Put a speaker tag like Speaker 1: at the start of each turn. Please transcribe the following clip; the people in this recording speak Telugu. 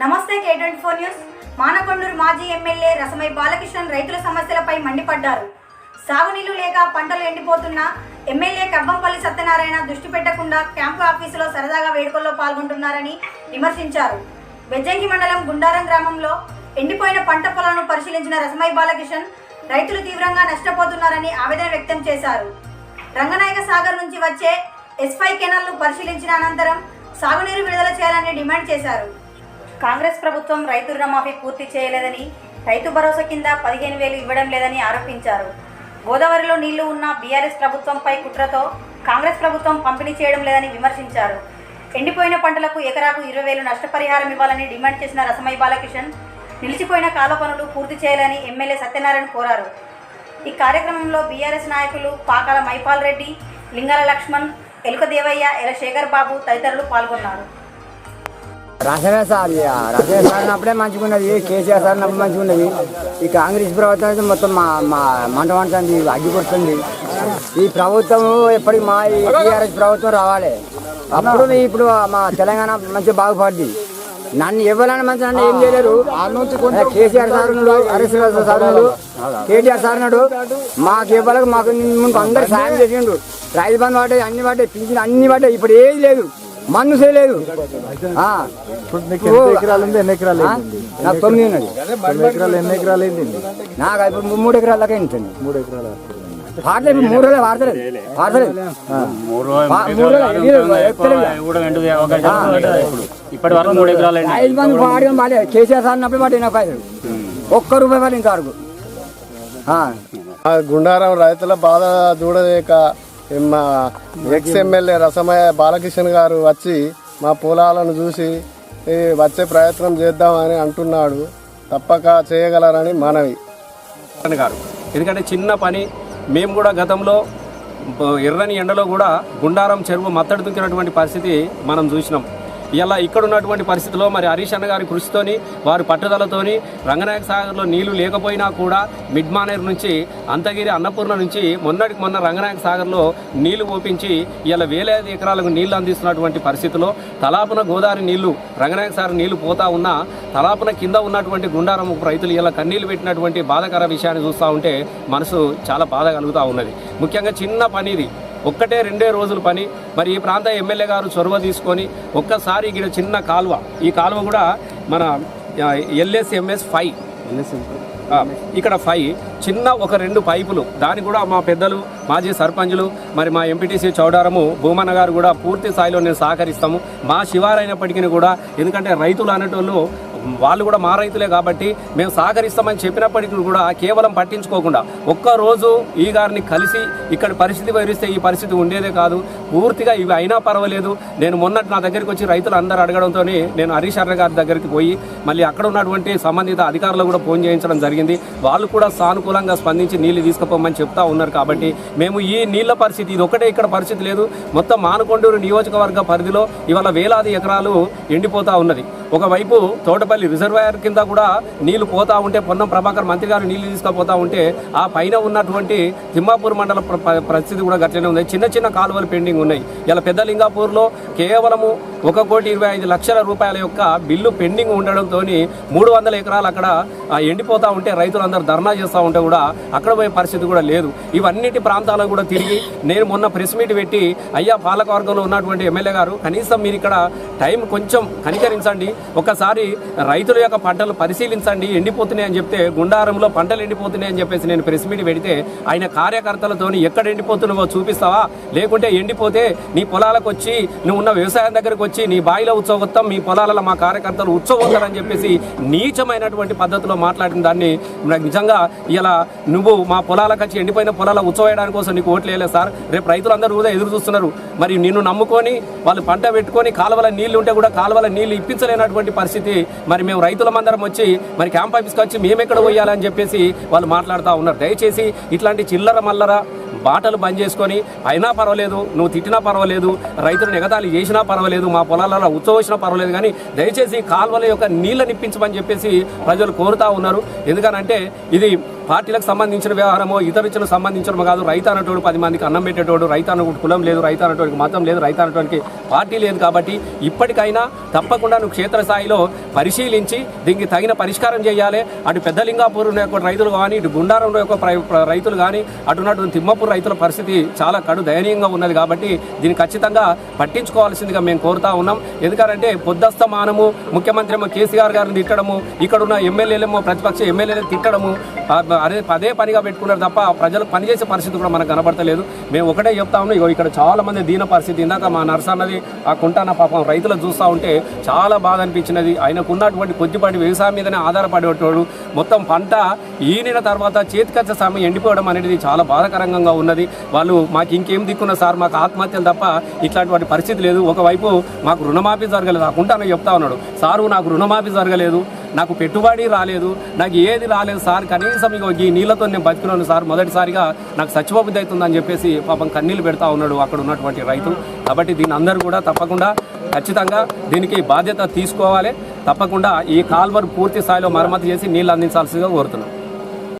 Speaker 1: నమస్తే K twenty four news Manakondur మాజీ ఎమ్మెల్యే రసమై బాలకృష్ణన్ రైతుల సమస్యలపై మండిపడ్డారు. సాగునీళ్ళు లేక పంటలు ఎండిపోతున్నా ఎమ్మెల్యే కవ్వంపల్లి సత్యనారాయణ దృష్టి పెట్టకుండా క్యాంపు ఆఫీసులో సరదాగా వేడుకల్లో పాల్గొంటున్నారని విమర్శించారు. బెజ్జంకి మండలం గుండారం గ్రామంలో ఎండిపోయిన పంట పొలాలను పరిశీలించిన రసమై బాలకిషన్ రైతులు తీవ్రంగా నష్టపోతున్నారని ఆవేదన వ్యక్తం చేశారు. రంగనాయక సాగర్ నుంచి వచ్చే ఎస్ఫై కెనాల్ను పరిశీలించిన అనంతరం సాగునీరు విడుదల చేయాలని డిమాండ్ చేశారు. కాంగ్రెస్ ప్రభుత్వం రైతు రుణమాఫీ పూర్తి చేయలేదని రైతు భరోసా కింద పదిహేను వేలు ఇవ్వడం లేదని ఆరోపించారు. గోదావరిలో నీళ్ళు ఉన్న బీఆర్ఎస్ ప్రభుత్వంపై కుట్రతో కాంగ్రెస్ ప్రభుత్వం పంపిణీ చేయడం లేదని విమర్శించారు. ఎండిపోయిన పంటలకు ఎకరాకు ఇరవై వేలు నష్టపరిహారం ఇవ్వాలని డిమాండ్ చేసిన రసమై బాలకిషన్ నిలిచిపోయిన కాల పనులు పూర్తి చేయాలని ఎమ్మెల్యే సత్యనారాయణ కోరారు. ఈ కార్యక్రమంలో బీఆర్ఎస్ నాయకులు పాకాల మైపాల్ రెడ్డి లింగాల లక్ష్మణ్ ఎలుక దేవయ్య ఎల శేఖర్ బాబు తదితరులు పాల్గొన్నారు.
Speaker 2: రసమే సార్ ఇక. రసమే సార్ అన్నప్పుడే మంచిగా ఉన్నది కేసీఆర్ సార్ అన్నప్పుడు మంచిగా ఉన్నది ఈ కాంగ్రెస్ ప్రభుత్వం అయితే మొత్తం మా మా మంట మంటుంది అడ్డుకొస్తుంది ఈ ప్రభుత్వం ఎప్పటికి మా టీఆర్ఎస్ ప్రభుత్వం రావాలి. అప్పుడు ఇప్పుడు మా తెలంగాణ మంచిగా బాగుపడింది నన్ను ఎవరైనా మంచి నన్ను ఏం చేయలేరు. KCR sir Harish sir KTR sir ఉన్నాడు. మాకు ఇవ్వాలకు మాకు ముందు అందరు సాయం చేసిండు. రైతు బంధు పడ్డాయి అన్ని పడ్డాయి పింఛన్ అన్ని పడ్డాయి ఇప్పుడు ఏది లేదు. మన్ను చేయలేదు
Speaker 3: నీకు ఎన్ని ఎకరాలు
Speaker 2: తొమ్మిది ఉన్నది.
Speaker 3: ఎకరాలు ఎన్ని ఎకరాలు అయింది
Speaker 2: నాకు ఇప్పుడు మూడు ఎకరాల దాకా ఉంటుంది.
Speaker 3: మూడు ఎకరాలు
Speaker 2: ఇప్పుడు మూడు రోజులు వాడతలేదు. వాడతలేదు.
Speaker 4: మూడు ఇప్పటి వరకు మూడు ఎకరాలు
Speaker 2: ఐదు మంది వాడడం కేసీఆర్ సార్ అన్నప్పుడు పైసలు ఒక్క రూపాయి పడి ఇంతవరకు. ఆ.
Speaker 5: ఆ గుండారం రైతుల బాధ చూడలేక మా ఎక్స్ ఎమ్మెల్యే రసమయ్య బాలకిషన్ గారు వచ్చి మా పొలాలను చూసి వచ్చే ప్రయత్నం చేద్దామని అంటున్నాడు. తప్పక చేయగలరని మనవి.
Speaker 6: గారు. ఎందుకంటే చిన్న పని మేము కూడా గతంలో ఎర్రని ఎండలో కూడా గుండారం చెరువు మత్తడి దుక్కినటువంటి పరిస్థితి మనం చూసినాం. ఇలా ఇక్కడ ఉన్నటువంటి పరిస్థితిలో మరి హరీష్ అన్న గారి కృషితోని వారి పట్టుదలతోని రంగనాయక సాగర్లో నీళ్ళు లేకపోయినా కూడా మిడ్ మానేర్ నుంచి అంతగిరి అన్నపూర్ణ నుంచి మొన్నటికి మొన్న రంగనాయక సాగర్లో నీళ్ళు పోపించి ఇలా వేలాది ఎకరాలకు నీళ్ళు అందిస్తున్నటువంటి పరిస్థితిలో తలాపున గోదావరి నీళ్ళు రంగనాయక సాగర్ నీళ్ళు పోతా ఉన్నా తలాపున కింద ఉన్నటువంటి గుండారం రైతులు ఇలా కన్నీళ్ళు పెట్టినటువంటి బాధాకర విషయాన్ని చూస్తూ ఉంటే మనసు చాలా బాధ కలుగుతూ ఉన్నది. ముఖ్యంగా చిన్న పనిది ఒక్కటే రెండే రోజుల పని. మరి ఈ ప్రాంత ఎమ్మెల్యే గారు చొరవ తీసుకొని ఒక్కసారి ఇక్కడ చిన్న కాలువ ఈ కాలువ కూడా మన ఎల్ఎస్ఎంఎస్ ఫైవ్. ఇక్కడ ఫైవ్. చిన్న ఒక రెండు పైపులు. దాని కూడా మా పెద్దలు మాజీ సర్పంచులు మరి మా ఎంపీటీసీ చౌడారము భూమన్న గారు కూడా పూర్తి స్థాయిలో నేను సహకరిస్తాము. మా శివారైనప్పటికీ కూడా ఎందుకంటే రైతులు అనేటోళ్ళు వాళ్ళు కూడా మా రైతులే కాబట్టి మేము సహకరిస్తామని చెప్పినప్పటికీ కూడా కేవలం పట్టించుకోకుండా ఒక్కరోజు ఈ గారిని కలిసి ఇక్కడ పరిస్థితి వివరిస్తే ఈ పరిస్థితి ఉండేదే కాదు. పూర్తిగా ఇవి అయినా పర్వాలేదు. నేను మొన్నటి నా దగ్గరికి వచ్చి రైతులు అందరూ అడగడంతో నేను హరీష్ అర్ర గారి దగ్గరికి పోయి మళ్ళీ అక్కడ ఉన్నటువంటి సంబంధిత అధికారులు కూడా ఫోన్ చేయించడం జరిగింది. వాళ్ళు కూడా సానుకూలంగా స్పందించి నీళ్ళు తీసుకుపోమని చెప్తా ఉన్నారు కాబట్టి మేము ఈ నీళ్ళ పరిస్థితి ఇది ఒకటే ఇక్కడ పరిస్థితి లేదు. మొత్తం మానకొండూరు నియోజకవర్గ పరిధిలో ఇవాళ వేలాది ఎకరాలు ఎండిపోతా ఉన్నది. ఒకవైపు తోటపల్లి రిజర్వాయర్ కింద కూడా నీళ్ళు పోతా ఉంటే పొన్నం ప్రభాకర్ మంత్రి గారు నీళ్ళు తీసుకుపోతా ఉంటే ఆ పైన ఉన్నటువంటి తిమ్మాపూర్ మండల పరిస్థితి కూడా గట్లనే ఉంది. చిన్న చిన్న కాలువలు పెండింగ్ ఉన్నాయి. ఇలా పెద్ద లింగాపూర్లో కేవలము ఒక కోటి ఇరవై ఐదు లక్షల రూపాయల యొక్క బిల్లు పెండింగ్ ఉండడంతో మూడు వందల ఎకరాలు అక్కడ ఎండిపోతూ ఎండిపోతా ఉంటే రైతులందరూ ధర్నా చేస్తూ ఉంటే కూడా అక్కడ పోయే పరిస్థితి కూడా లేదు. ఇవన్నిటి ప్రాంతాలకు కూడా తిరిగి నేను మొన్న ప్రెస్ మీట్ పెట్టి అయ్యా పాలకవర్గంలో ఉన్నటువంటి ఎమ్మెల్యే గారు కనీసం మీరు ఇక్కడ టైం కొంచెం కనికరించండి. ఒకసారి రైతుల యొక్క పంటలు పరిశీలించండి. ఎండిపోతున్నాయి అని చెప్తే గుండారంలో పంటలు ఎండిపోతున్నాయి అని చెప్పేసి నేను ప్రెస్ మీట్ పెడితే ఆయన కార్యకర్తలతోని ఎక్కడ ఎండిపోతున్నావో చూపిస్తావా? లేకుంటే ఎండిపోతే నీ పొలాలకు వచ్చి నువ్వు ఉన్న వ్యవసాయం దగ్గరకు వచ్చి నీ బాయిలో ఉత్సవత్తం మీ పొలాలలో మా కార్యకర్తలు ఉత్సవత్తారని చెప్పేసి నీచమైనటువంటి పద్ధతిలో మాట్లాడిన దాన్ని నాకు నిజంగా ఇలా నువ్వు మా పొలాలకు వచ్చి ఎండిపోయిన పొలాల ఉత్సవేయడానికి కోసం నీకు ఓట్లు వేయలేదు సార్. రేపు రైతులందరూ కూడా ఎదురు చూస్తున్నారు. మరి నిన్ను నమ్ముకొని వాళ్ళు పంట పెట్టుకొని కాలువల నీళ్ళు ఉంటే కూడా కాలువల నీళ్ళు ఇప్పించలేనటువంటి పరిస్థితి. మరి మేము రైతులమందరం వచ్చి మరి క్యాంప్ ఆఫీస్కి వచ్చి మేము ఎక్కడ పోయాలని చెప్పేసి వాళ్ళు మాట్లాడుతూ ఉన్నారు. దయచేసి ఇట్లాంటి చిల్లర మల్లర బాటలు బంద్ చేసుకొని అయినా పర్వాలేదు నువ్వు తిట్టినా పర్వాలేదు రైతులను ఎగతాళి చేసినా పర్వాలేదు మా పొలాలలో ఉచ్చవచ్చినా పర్వాలేదు కానీ దయచేసి కాల్వల యొక్క నీళ్ళ నిప్పించమని చెప్పేసి ప్రజలు కోరుతా ఉన్నారు. ఎందుకనంటే ఇది పార్టీలకు సంబంధించిన వ్యవహారమో ఇతరులకు సంబంధించడం కాదు. రైతు అన్నటోడు పది మందికి అన్నం పెట్టేటోడు రైతు అన్న కులం లేదు రైతు అన్నటువంటి మతం లేదు రైతు అన్నటువంటి పార్టీ లేదు కాబట్టి ఇప్పటికైనా తప్పకుండా నువ్వు క్షేత్రస్థాయిలో పరిశీలించి దీనికి తగిన పరిష్కారం చేయాలి. అటు పెద్దలింగాపూర్ యొక్క రైతులు కానీ ఇటు గుండారంలో యొక్క రైతులు కానీ అటు తిమ్మపూర్ రైతుల పరిస్థితి చాలా కడు దయనీయంగా ఉన్నది కాబట్టి దీన్ని ఖచ్చితంగా పట్టించుకోవాల్సిందిగా మేము కోరుతా ఉన్నాం. ఎందుకంటే పొద్దస్తమానము ముఖ్యమంత్రి ఏమో కేసీఆర్ గారిని తిట్టడము ఇక్కడ ఉన్న ఎమ్మెల్యేలేమో ప్రతిపక్ష ఎమ్మెల్యేలు తిట్టడము అదే అదే పదే పనిగా పెట్టుకున్నారు తప్ప ప్రజలు పనిచేసే పరిస్థితి కూడా మనకు కనబడతలేదు. మేము ఒకటే చెప్తా ఉన్నాం ఇగో ఇక్కడ చాలా మంది దీన పరిస్థితి ఇందాక మా నర్స్ అన్నది ఆ కుంటాన పాపం రైతులు చూస్తూ ఉంటే చాలా బాధ అనిపించినది. ఆయనకు ఉన్నటువంటి కొద్దిపాటి వ్యవసాయం మీదనే ఆధారపడేటోడు. మొత్తం పంట ఈనిన తర్వాత చేతికొచ్చే సమయం ఎండిపోవడం అనేది చాలా బాధాకరంగా ఉన్నది. వాళ్ళు మాకు ఇంకేం దిక్కున్న సార్ మాకు ఆత్మహత్యలు తప్ప ఇట్లాంటి పరిస్థితి లేదు. ఒకవైపు మాకు రుణమాఫీ జరగలేదు. ఆ కుంటాన చెప్తా ఉన్నాడు సారు నాకు రుణమాఫీ జరగలేదు. నాకు పెట్టుబడి రాలేదు నాకు ఏది రాలేదు సార్ కనీసం ఇక ఈ నీళ్ళతో నేను బతికినాను సార్ మొదటిసారిగా నాకు సచివబుద్ధి అవుతుందని చెప్పేసి పాపం కన్నీళ్ళు పెడతా ఉన్నాడు అక్కడ ఉన్నటువంటి రైతు. కాబట్టి దీని అందరూ కూడా తప్పకుండా ఖచ్చితంగా దీనికి బాధ్యత తీసుకోవాలి. తప్పకుండా ఈ కాల్వర్ పూర్తి స్థాయిలో మరమ్మతు చేసి నీళ్ళు అందించాల్సిందిగా కోరుతున్నాను